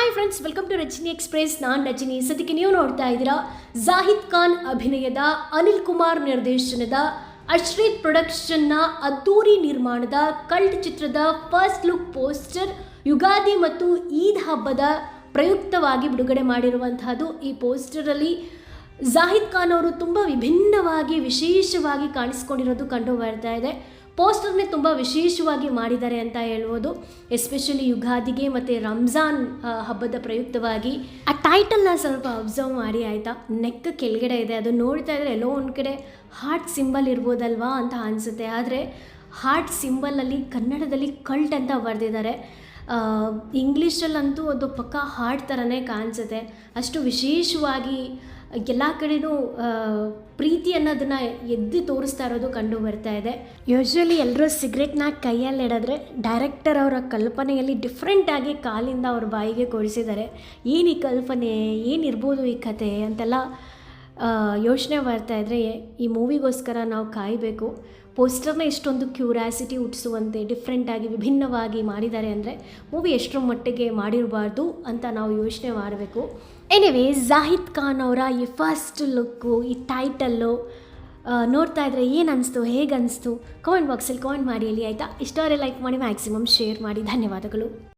Hi friends welcome to Rajani express ನಾನು ರಜನಿ. ಸದ್ಯಕ್ಕೆ ನೀವು ನೋಡ್ತಾ ಇದ್ದೀರಾ ಜಾಹಿದ್ ಖಾನ್ ಅಭಿನಯದ ಅನಿಲ್ ಕುಮಾರ್ ನಿರ್ದೇಶನದ ಅಶ್ರೀತ್ ಪ್ರೊಡಕ್ಷನ್ನ ಅದ್ದೂರಿ ನಿರ್ಮಾಣದ ಕಲ್ಟ್ ಚಿತ್ರದ ಫಸ್ಟ್ ಲುಕ್ ಪೋಸ್ಟರ್ ಯುಗಾದಿ ಮತ್ತು ಈದ್ ಹಬ್ಬದ ಪ್ರಯುಕ್ತವಾಗಿ ಬಿಡುಗಡೆ ಮಾಡಿರುವಂತಹದ್ದು ಈ ಪೋಸ್ಟರಲ್ಲಿ ಜಾಹಿದ್ ಖಾನ್ ಅವರು ತುಂಬ ವಿಭಿನ್ನವಾಗಿ, ವಿಶೇಷವಾಗಿ ಕಾಣಿಸ್ಕೊಂಡಿರೋದು ಕಂಡು ಬರ್ತಾ ಇದೆ. ಪೋಸ್ಟರ್ನೇ ತುಂಬ ವಿಶೇಷವಾಗಿ ಮಾಡಿದ್ದಾರೆ ಅಂತ ಹೇಳ್ಬೋದು. ಎಸ್ಪೆಷಲಿ ಯುಗಾದಿಗೆ ಮತ್ತು ರಂಜಾನ್ ಹಬ್ಬದ ಪ್ರಯುಕ್ತವಾಗಿ ಆ ಟೈಟಲ್ನ ಸ್ವಲ್ಪ ಅಬ್ಸರ್ವ್ ಮಾಡಿ ಆಯಿತಾ? ನೆಕ್ ಕೆಳಗಡೆ ಇದೆ. ಅದು ನೋಡ್ತಾ ಇದ್ರೆ ಎಲ್ಲೋ ಒಂದು ಕಡೆ ಹಾರ್ಟ್ ಸಿಂಬಲ್ ಇರ್ಬೋದಲ್ವಾ ಅಂತ ಅನಿಸುತ್ತೆ. ಆದರೆ ಹಾರ್ಟ್ ಸಿಂಬಲಲ್ಲಿ ಕನ್ನಡದಲ್ಲಿ ಕಲ್ಟ್ ಅಂತ ಬರೆದಿದ್ದಾರೆ. ಇಂಗ್ಲೀಷಲ್ಲಂತೂ ಅದು ಪಕ್ಕ ಹಾಡ್ ಥರನೇ ಕಾಣಿಸುತ್ತೆ. ಅಷ್ಟು ವಿಶೇಷವಾಗಿ ಎಲ್ಲ ಕಡೆಯೂ ಪ್ರೀತಿ ಅನ್ನೋದನ್ನ ಎದ್ದು ತೋರಿಸ್ತಾ ಇರೋದು ಕಂಡು ಬರ್ತಾ ಇದೆ. ಯೂಶ್ವಲಿ ಎಲ್ಲರೂ ಸಿಗರೆಟ್ನ ಕೈಯಲ್ಲಿ ಇಡಿದ್ರೆ ಡೈರೆಕ್ಟರ್ ಅವರ ಕಲ್ಪನೆಯಲ್ಲಿ ಡಿಫ್ರೆಂಟಾಗಿ ಕಾಲಿಂದ ಅವ್ರ ಬಾಯಿಗೆ ಕೊಡಿಸಿದ್ದಾರೆ. ಏನು ಈ ಕಲ್ಪನೆ? ಏನಿರ್ಬೋದು ಈ ಕತೆ? ಅಂತೆಲ್ಲ ಯೋಚನೆ ಬರ್ತಾ ಇದ್ದರೆ ಈ ಮೂವಿಗೋಸ್ಕರ ನಾವು ಕಾಯಬೇಕು. ಪೋಸ್ಟರ್ನ ಎಷ್ಟೊಂದು ಕ್ಯೂರಿಯಾಸಿಟಿ ಹುಟ್ಟಿಸುವಂತೆ ಡಿಫ್ರೆಂಟಾಗಿ ವಿಭಿನ್ನವಾಗಿ ಮಾಡಿದ್ದಾರೆ ಅಂದರೆ ಮೂವಿ ಎಷ್ಟರ ಮಟ್ಟಿಗೆ ಮಾಡಿರಬಾರ್ದು ಅಂತ ನಾವು ಯೋಚನೆ ಮಾಡಬೇಕು. ಎನಿವೇ ಜಾಹಿದ್ ಖಾನ್ ಅವರ ಈ ಫಸ್ಟ್ ಲುಕ್ಕು ಈ ಟೈಟಲ್ಲು ನೋಡ್ತಾ ಇದ್ರೆ ಏನು ಅನಿಸ್ತು, ಹೇಗೆ ಅನಿಸ್ತು? ಕಾಮೆಂಟ್ ಬಾಕ್ಸಲ್ಲಿ ಕಾಮೆಂಟ್ ಮಾಡಿ ಹೇಳಿ ಆಯಿತಾ? ಇಷ್ಟವರೆ ಲೈಕ್ ಮಾಡಿ ಮ್ಯಾಕ್ಸಿಮಮ್ ಶೇರ್ ಮಾಡಿ. ಧನ್ಯವಾದಗಳು.